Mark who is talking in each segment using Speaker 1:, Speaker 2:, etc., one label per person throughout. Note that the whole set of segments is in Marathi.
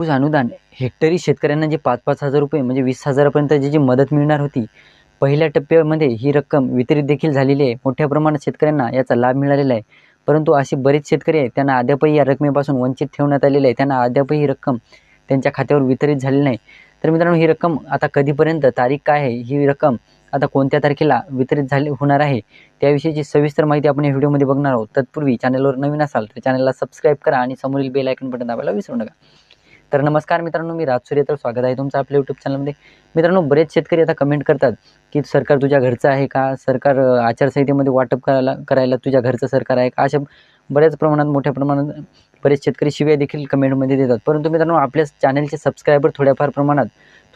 Speaker 1: ऊस अनुदान. हेक्टरी शेतकऱ्यांना जे पाच पाच हजार रुपये म्हणजे वीस हजारापर्यंत जी जी मदत मिळणार होती पहिल्या टप्प्यामध्ये ही रक्कम वितरित देखील झालेली आहे. मोठ्या प्रमाणात शेतकऱ्यांना याचा लाभ मिळालेला आहे. परंतु असे बरेच शेतकरी आहेत त्यांना अद्यापही या रकमेपासून वंचित ठेवण्यात आलेले आहे त्यांना अद्यापही ही रक्कम त्यांच्या खात्यावर वितरित झाली नाही. तर मित्रांनो ही रक्कम आता कधीपर्यंत तारीख काय आहे ही रक्कम आता कोणत्या तारखेला वितरित झाली होणार आहे त्याविषयीची सविस्तर माहिती आपण या व्हिडिओमध्ये बघणार आहोत. तत्पूर्वी चॅनलवर नवीन असाल तर चॅनलला सबस्क्राईब करा आणि समोरील बेल आयकन बटन दाबायला विसरू नका. तर नमस्कार मित्रांनो मी राजसूर्य तर स्वागत आहे तुमचं आपल्या यूट्यूब चॅनलमध्ये मित्रांनो बरेच शेतकरी आता कमेंट करतात की सरकार तुझ्या घरचं आहे का? सरकार आचारसंहितेमध्ये वाटप करायला करायला तुझ्या घरचं सरकार आहे का? अशा बऱ्याच प्रमाणात मोठ्या प्रमाणात बरेच शेतकरी शिव्या देखील कमेंटमध्ये देतात. परंतु मित्रांनो आपल्या चॅनलचे सबस्क्रायबर थोड्याफार प्रमाणात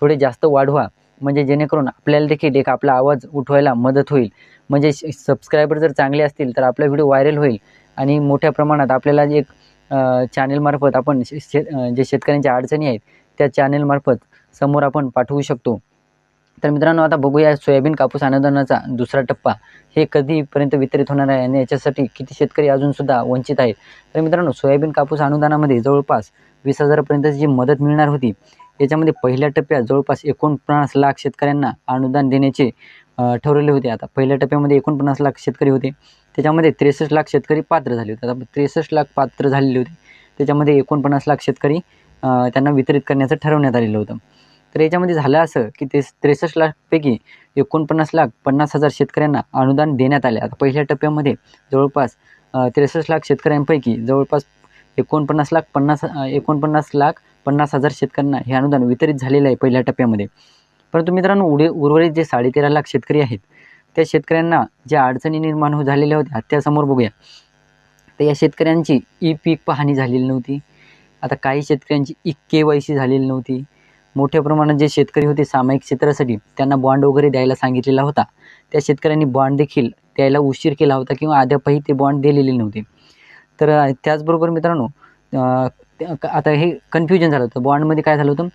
Speaker 1: थोडे जास्त वाढवा. म्हणजे जेणेकरून आपल्याला देखील एक आपला आवाज उठवायला मदत होईल. म्हणजे सबस्क्रायबर जर चांगले असतील तर आपला व्हिडिओ व्हायरल होईल. आणि मोठ्या प्रमाणात आपल्याला एक चॅनेलमार्फत आपण शे शे जे शेतकऱ्यांच्या अडचणी आहेत त्या चॅनेलमार्फत समोर आपण पाठवू शकतो. तर मित्रांनो आता बघूया सोयाबीन कापूस अनुदानाचा दुसरा टप्पा. हे कधीपर्यंत वितरित होणार आहे आणि याच्यासाठी किती शेतकरी अजूनसुद्धा वंचित आहेत? तर मित्रांनो सोयाबीन कापूस अनुदानामध्ये जवळपास वीस हजारापर्यंतची जी मदत मिळणार होती याच्यामध्ये पहिल्या टप्प्यात जवळपास एकोणपन्नास लाख शेतकऱ्यांना अनुदान देण्याचे ठरवले होते. आता पहिल्या टप्प्यामध्ये एकोणपन्नास लाख शेतकरी होते. त्याच्यामध्ये त्रेसष्ट लाख शेतकरी पात्र झाले होते. आता त्रेसष्ट लाख पात्र झालेले होते. त्याच्यामध्ये एकोणपन्नास लाख शेतकरी त्यांना वितरित करण्याचं ठरवण्यात आलेलं होतं. तर याच्यामध्ये झालं असं की ते त्रेसष्ट लाखपैकी एकोणपन्नास लाख पन्नास हजार शेतकऱ्यांना अनुदान देण्यात आले. आता पहिल्या टप्प्यामध्ये जवळपास त्रेसष्ट लाख शेतकऱ्यांपैकी जवळपास एकोणपन्नास लाख पन्नास एकोणपन्नास लाख पन्नास हजार शेतकऱ्यांना हे अनुदान वितरित झालेलं आहे पहिल्या टप्प्यामध्ये. परंतु मित्रांनो उडे उर्वरित जे साडेतेरा लाख शेतकरी आहेत त्या शेतकऱ्यांना ज्या अडचणी निर्माण हो झालेल्या होत्या त्यासमोर बघूया. तर या शेतकऱ्यांची ई पीक पाहणी झालेली नव्हती. आता काही शेतकऱ्यांची ई के वाय सी झालेली नव्हती. मोठ्या प्रमाणात जे शेतकरी होते सामायिक क्षेत्रासाठी त्यांना बॉन्ड वगैरे द्यायला सांगितलेला होता. त्या शेतकऱ्यांनी बॉन्ड देखील द्यायला उशीर केला होता किंवा अद्यापही ते बॉन्ड दिलेले नव्हते. तर त्याचबरोबर मित्रांनो आता हे कन्फ्युजन झालं होतं. बॉन्डमध्ये काय झालं होतं?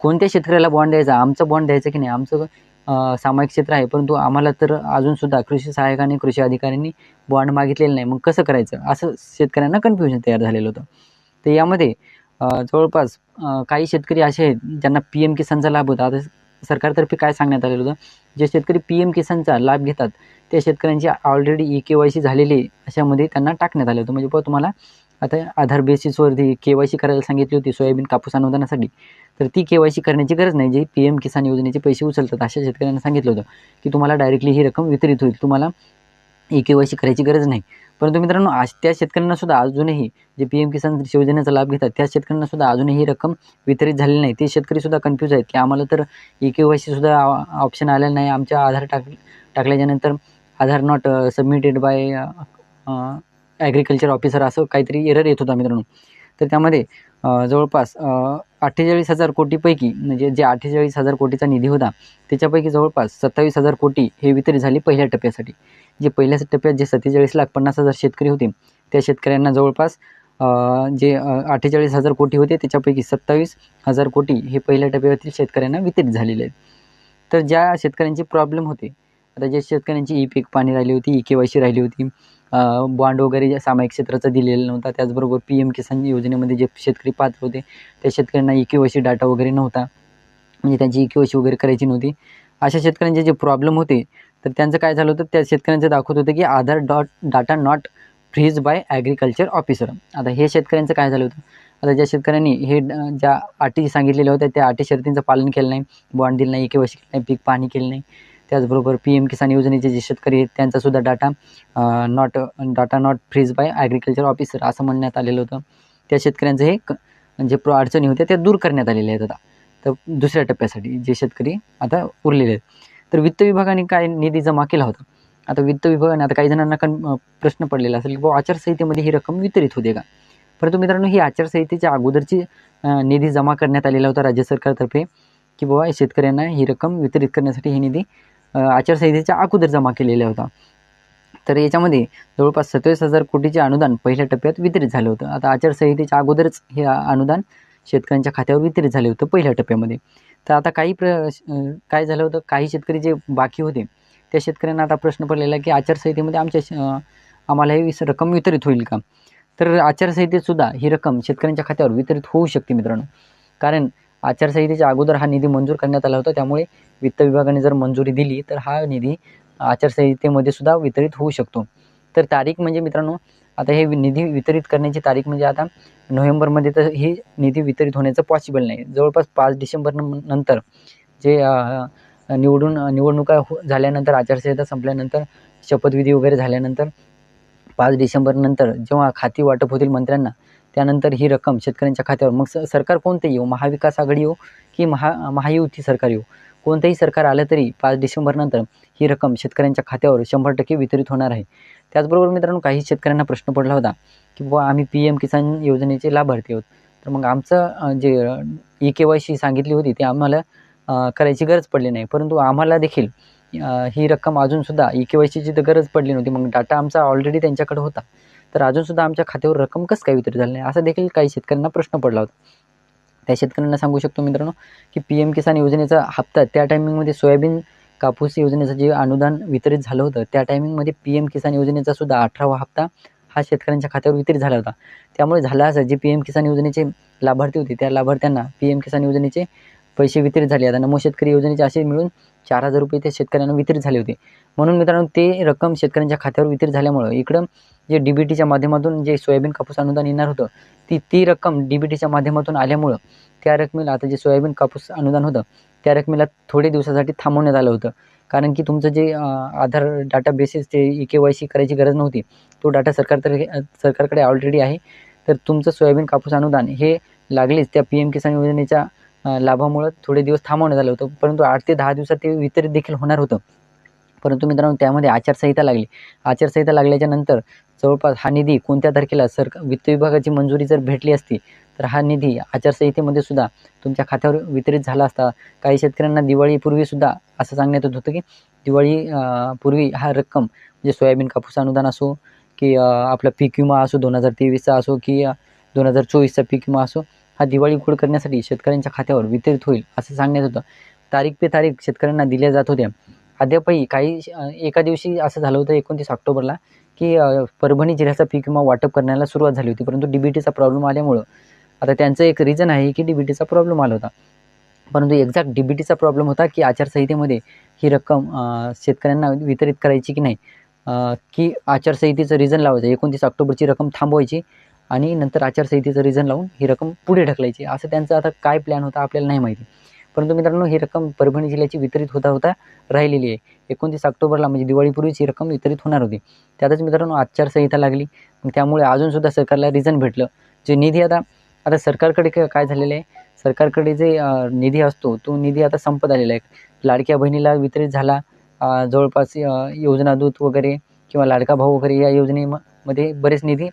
Speaker 1: कोणत्या शेतकऱ्याला बॉन्ड द्यायचा? आमचं बॉन्ड द्यायचं की नाही? आमचं सामायिक क्षेत्र आहे. परंतु आम्हाला तर अजूनसुद्धा कृषी सहाय्यकाने कृषी अधिकाऱ्यांनी बॉन्ड मागितलेलं नाही. मग कसं करायचं? असं शेतकऱ्यांना कन्फ्युजन तयार झालेलं होतं. तर यामध्ये जवळपास काही शेतकरी असे आहेत ज्यांना पी एम किसानचा लाभ होता. आता सरकारतर्फे काय सांगण्यात आलेलं होतं? जे शेतकरी पी एम किसानचा लाभ घेतात त्या शेतकऱ्यांची already E K Y C झालेली अशामध्ये त्यांना टाकण्यात आलं होतं. म्हणजे बुवा तुम्हाला आता आधार बेसिसवरती के वाय सी करायला सांगितली होती सोयाबीन कापूस अनुदानासाठी. तर ती के वाय सी करण्याची गरज नाही. जे पी एम किसान योजनेचे पैसे उचलतात अशा शेतकऱ्यांना सांगितलं होतं की तुम्हाला डायरेक्टली ही रक्कम वितरित होईल. तुम्हाला ई के वाय सी करायची गरज नाही. परंतु मित्रांनो आज त्या शेतकऱ्यांना सुद्धा अजूनही जे पी एम किसान योजनेचा लाभ घेतात त्या शेतकऱ्यांना सुद्धा अजूनही ही रक्कम वितरित झालेली नाही. ते शेतकरी सुद्धा कन्फ्यूज आहेत की आम्हाला तर ई के वाय सी सुद्धा ऑप्शन आलेलं नाही. आमच्या आधार टाक टाकल्याच्यानंतर Aadhaar not submitted by agriculture officer असं काहीतरी एरर येत होता मित्रांनो. तर त्यामध्ये जवळपास अठ्ठेचाळीस हजार कोटीपैकी म्हणजे जे अठ्ठेचाळीस हजार कोटीचा निधी होता त्याच्यापैकी जवळपास सत्तावीस हजार कोटी हे वितरित झाले पहिल्या टप्प्यासाठी. जे पहिल्या टप्प्यात जे सत्तेचाळीस लाख पन्नास हजार शेतकरी होते त्या शेतकऱ्यांना जवळपास जे अठ्ठेचाळीस हजार कोटी होते त्याच्यापैकी सत्तावीस हजार कोटी हे पहिल्या टप्प्यातील शेतकऱ्यांना वितरित झालेले आहेत. तर ज्या शेतकऱ्यांचे प्रॉब्लेम होते आता ज्या शेतकऱ्यांची ई पीक पाणी राहिली होती ई के वाय सी राहिली होती बॉन्ड वगैरे ज्या सामायिक क्षेत्राचा दिलेला नव्हता. त्याचबरोबर पी एम किसान योजनेमध्ये जे शेतकरी पात्र होते त्या शेतकऱ्यांना ई के डाटा वगैरे नव्हता. म्हणजे त्यांची ई के वगैरे करायची नव्हती. अशा शेतकऱ्यांचे जे प्रॉब्लेम होते तर त्यांचं काय झालं होतं? त्या शेतकऱ्यांचं दाखवत होतं की Aadhaar dot data not freeze by agriculture officer आता हे शेतकऱ्यांचं काय झालं होतं? आता ज्या शेतकऱ्यांनी हे ज्या अटी सांगितलेल्या होत्या त्या अटी शर्तींचं पालन केलं नाही. बॉन्ड दिलं नाही एके वर्षी केलं नाही पीक पाहणी केलं नाही. त्याचबरोबर पी एम किसान योजनेचे जे शेतकरी आहेत त्यांचासुद्धा data not data not freeze by agriculture officer असं म्हणण्यात आलेलं होतं. त्या शेतकऱ्यांचं हे क- जे प्र अडचणी होत्या त्या दूर करण्यात आलेल्या आहेत आता. तर दुसऱ्या टप्प्यासाठी जे शेतकरी आता उरलेले आहेत. तर वित्त विभागाने काय निधी जमा केला होता? आता वित्त विभागाने आता काही जणांना कन प्रश्न पडलेला असेल की बुवा आचारसंहितेमध्ये ही रक्कम वितरित होते का? परंतु मित्रांनो ही आचारसंहितेच्या अगोदरची निधी जमा करण्यात आलेला होता राज्य सरकारतर्फे की बाबा शेतकऱ्यांना ही रक्कम वितरित करण्यासाठी ही निधी आचारसंहितेच्या अगोदर जमा केलेला होता तर याच्यामध्ये जवळपास सत्तावीस हजार कोटीचे अनुदान पहिल्या टप्प्यात वितरित झालं होतं. आता आचारसंहितेच्या अगोदरच हे अनुदान शेतकऱ्यांच्या खात्यावर वितरित झाले होतं पहिल्या टप्प्यामध्ये. तर आता काही प्र काय झालं होतं? काही शेतकरी जे बाकी होते त्या शेतकऱ्यांना आता प्रश्न पडलेला आहे की आचारसंहितेमध्ये आमच्या श- आम्हाला ही विस- रक्कम वितरित होईल का? तर आचारसंहितेतसुद्धा ही रक्कम शेतकऱ्यांच्या खात्यावर वितरित होऊ शकते मित्रांनो. कारण आचारसंहितेच्या अगोदर हा निधी मंजूर करण्यात आला होता. त्यामुळे वित्त विभागाने जर मंजुरी दिली तर हा निधी आचारसंहितेमध्ये सुद्धा वितरित होऊ शकतो. तर तारीख म्हणजे मित्रांनो आता हे निधी वितरित करण्याची तारीख म्हणजे आता नोव्हेंबरमध्ये तर ही निधी वितरित होण्याचं पॉसिबल नाही. जवळपास पाच डिसेंबर नंतर जे निवडून निवडणुका हो झाल्यानंतर आचारसंहिता संपल्यानंतर शपथविधी वगैरे झाल्यानंतर पाच डिसेंबरनंतर जेव्हा खाती वाटप होतील मंत्र्यांना त्यानंतर ही रक्कम शेतकऱ्यांच्या खात्यावर. मग स सरकार कोणते येऊ? महाविकास आघाडी येऊ की महा महायुती सरकार येऊ? कोणतंही सरकार आलं तरी पाच डिसेंबरनंतर ही रक्कम शेतकऱ्यांच्या खात्यावर शंभर टक्के वितरित होणार आहे. त्याचबरोबर मित्रांनो काही शेतकऱ्यांना प्रश्न पडला होता की बुवा आम्ही पी एम किसान योजनेचे लाभार्थी आहोत. तर मग आमचं जे ई के वाय सी सांगितली होती ते आम्हाला करायची गरज पडली नाही. परंतु आम्हाला देखील ही रक्कम अजूनसुद्धा ई के वाय सीची तर गरज पडली नव्हती. मग डाटा आमचा ऑलरेडी त्यांच्याकडे होता. तर अजूनसुद्धा आमच्या खात्यावर रक्कम कसं काय वितरित झाली नाही? असा देखील काही शेतकऱ्यांना प्रश्न पडला होता. त्या शेतकऱ्यांना सांगू शकतो मित्रांनो की पी एम किसान योजनेचा हप्ता त्या टायमिंगमध्ये सोयाबीन कापूस योजनेचं जे अनुदान वितरित झालं होतं त्या टायमिंगमध्ये पी एम किसान योजनेचा सुद्धा अठरावा हप्ता हा शेतकऱ्यांच्या खात्यावर वितरित झाला होता. त्यामुळे झाला असं जे पी एम किसान योजनेचे लाभार्थी होते त्या लाभार्थ्यांना पी एम किसान योजनेचे पैसे वितरित झाले. आता नमो शेतकरी योजनेचे असे मिळून चार हजार रुपये त्या शेतकऱ्यांना वितरित झाले होते. म्हणून मित्रांनो ते रक्कम शेतकऱ्यांच्या खात्यावर वितरित झाल्यामुळं इकडं जे डी बी टीच्या माध्यमातून जे सोयाबीन कापूस अनुदान येणार होतं ती ती रक्कम डी बी टीच्या माध्यमातून आल्यामुळं त्या रकमेला आता जे सोयाबीन कापूस अनुदान होतं त्या रकमेला थोडे दिवसासाठी थांबवण्यात आलं होतं. कारण की तुमचं जे आधार डाटा बेसिस ते ई के वाय सी करायची गरज नव्हती. तो डाटा सरकारतर्फे सरकारकडे ऑलरेडी आहे. तर तुमचं सोयाबीन कापूस अनुदान हे लागलेच त्या पी एम किसान योजनेच्या लाभामुळं थोडे दिवस थांबवण्यात आलं होतं. परंतु आठ ते दहा दिवसात ते वितरित देखील होणार होतं. परंतु मित्रांनो त्यामध्ये आचारसंहिता लागली. आचारसंहिता लागल्याच्या नंतर जवळपास हा निधी कोणत्या तारखेला सरकार वित्त विभागाची मंजुरी जर भेटली असती तर हा निधी आचारसंहितेमध्ये सुद्धा तुमच्या खात्यावर वितरित झाला असता. काही शेतकऱ्यांना दिवाळीपूर्वीसुद्धा असं सांगण्यात येत होतं की दिवाळी पूर्वी हा रक्कम म्हणजे सोयाबीन कापूस अनुदान असो की आपला पीक विमा असो दोन हजार तेवीसचा असो की दोन हजार चोवीसचा पीक विमा असो हा दिवाळी खोड करण्यासाठी शेतकऱ्यांच्या खात्यावर वितरित होईल असं सांगण्यात होतं. तारीख पे तारीख शेतकऱ्यांना दिल्या जात होत्या. अद्यापही काही एका दिवशी असं झालं होतं एकोणतीस ऑक्टोबरला की परभणी जिल्ह्याचा पीक विमा वाटप करण्याला सुरुवात झाली होती परंतु डी बी टीचा प्रॉब्लेम आल्यामुळं आता त्यांचं एक रिझन आहे की डी बी टीचा प्रॉब्लेम आला होता. परंतु एक्झॅक्ट डी बी टीचा प्रॉब्लेम होता की आचारसंहितेमध्ये ही रक्कम शेतकऱ्यांना वितरित करायची की नाही? की आचारसंहितेचं रिझन लावायचं? एकोणतीस ऑक्टोबरची रक्कम थांबवायची आणि नंतर आचारसंहितेचं रिझन लावून ही रक्कम पुढे ढकलायची. असं त्यांचं आता काय प्लॅन होता आपल्याला नाही माहिती. परंतु मित्रांनो ही रक्कम परभणी जिल्ह्याची वितरित होता होता राहिलेली आहे. एकोणतीस ऑक्टोबरला म्हणजे दिवाळीपूर्वीच ही रक्कम वितरित होणार होती. त्यातच मित्रांनो आचारसंहिता लागली. त्यामुळे अजूनसुद्धा सरकारला रिझन भेटलं. जे निधी आता आता सरकारकडे काय झालेलं आहे? सरकारकडे जे निधी असतो तो निधी आता संपत आलेला आहे. लाडक्या बहिणीला वितरित झाला. जवळपास योजना दूत वगैरे किंवा लाडका भाऊ वगैरे या योजनेमध्ये बरेच निधी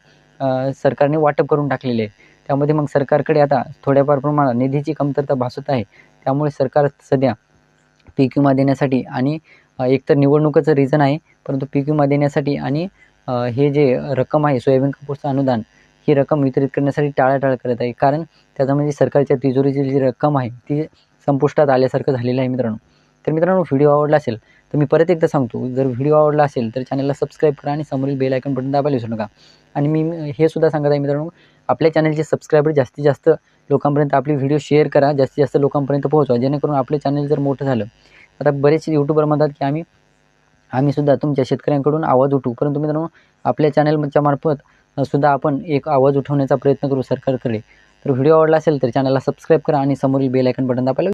Speaker 1: सरकारने वाटप करून टाकलेले आहे त्यामध्ये मग सरकारकडे आता थोड्याफार प्रमाणात निधीची कमतरता भासत आहे. त्यामुळे सरकार सध्या पीक विमा देण्यासाठी आणि एकतर निवडणुकीचं रिझन आहे परंतु पीक विमा देण्यासाठी आणि हे जे रक्कम आहे सोयाबीन कपूरचं अनुदान ही रक्कम वितरित करण्यासाठी टाळाटाळ करत आहे. कारण त्याच्यामध्ये म्हणजे सरकारच्या तिजोरीची जी रक्कम आहे ती संपुष्टात आल्यासारखं झालेलं आहे मित्रांनो. तर मित्रांनो व्हिडिओ आवडला असेल तर मी परत एकदा सांगतो जर व्हिडिओ आवडला असेल तर चॅनलला सबस्क्राईब करा आणि समोरील बेल आयकन बटन दाबायला विसरू नका. आणि मी हे सुद्धा सांगत आहे मित्रांनो आपल्या चॅनलचे सबस्क्रायबर जास्तीत जास्त लोकांपर्यंत आपली व्हिडिओ शेअर करा जास्तीत जास्त लोकांपर्यंत पोहोचवा जेणेकरून आपले चॅनल जर मोठं झालं आता बरेच यूट्यूबर म्हणतात की आम्ही आम्हीसुद्धा तुमच्या शेतकऱ्यांकडून आवाज उठवू. परंतु मित्रांनो आपल्या चॅनलच्या मार्फत सुद्धा आपण एक आवाज उठवण्याचा प्रयत्न करू सरकारकडे. तर व्हिडिओ आवडला असेल तर चॅनलला सबस्क्राईब करा आणि समोरील बेल आयकन बटन दाबायला